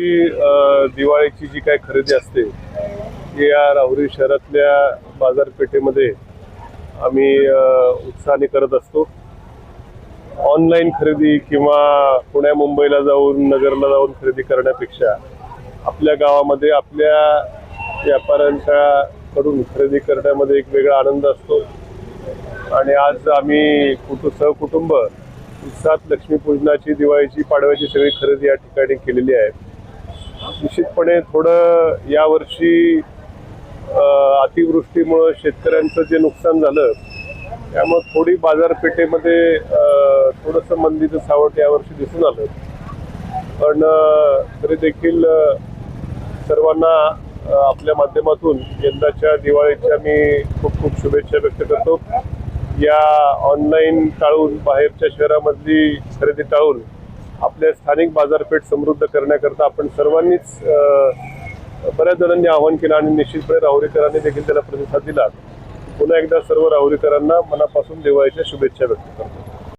वर्षी दिवाळीची जी काय खरेदी असते ती या राहुरी शहरातल्या बाजारपेठेमध्ये आम्ही उत्साहाने करत असतो. ऑनलाईन खरेदी किंवा पुण्या मुंबईला जाऊन नगरला जाऊन खरेदी करण्यापेक्षा आपल्या गावामध्ये आपल्या व्यापाऱ्यांच्या कडून खरेदी करण्यामध्ये एक वेगळा आनंद असतो. आणि आज आम्ही कुटु सहकुटुंब उत्साहात लक्ष्मीपूजनाची दिवाळीची पाडव्याची सगळी खरेदी या ठिकाणी केलेली आहे. निश्चितपणे थोडं यावर्षी अतिवृष्टीमुळं शेतकऱ्यांचं जे नुकसान झालं त्यामुळं थोडी बाजारपेठेमध्ये थोडंसं मंदीचं सावट यावर्षी दिसून आलं. पण तरी देखील सर्वांना आपल्या माध्यमातून यंदाच्या दिवाळीच्या मी खूप खूप शुभेच्छा व्यक्त करतो. या ऑनलाईन टाळून बाहेरच्या शहरामधली खरेदी टाळून आपल्या स्थानिक बाजारपेठ समृद्ध करण्याकरता आपण सर्वांनीच बऱ्याच जणांनी आवाहन केलं आणि निश्चितपणे राहुरीकरांनी देखील त्याला प्रतिसाद दिला. पुन्हा एकदा सर्व राहुरीकरांना मनापासून देवायच्या शुभेच्छा व्यक्त करतो.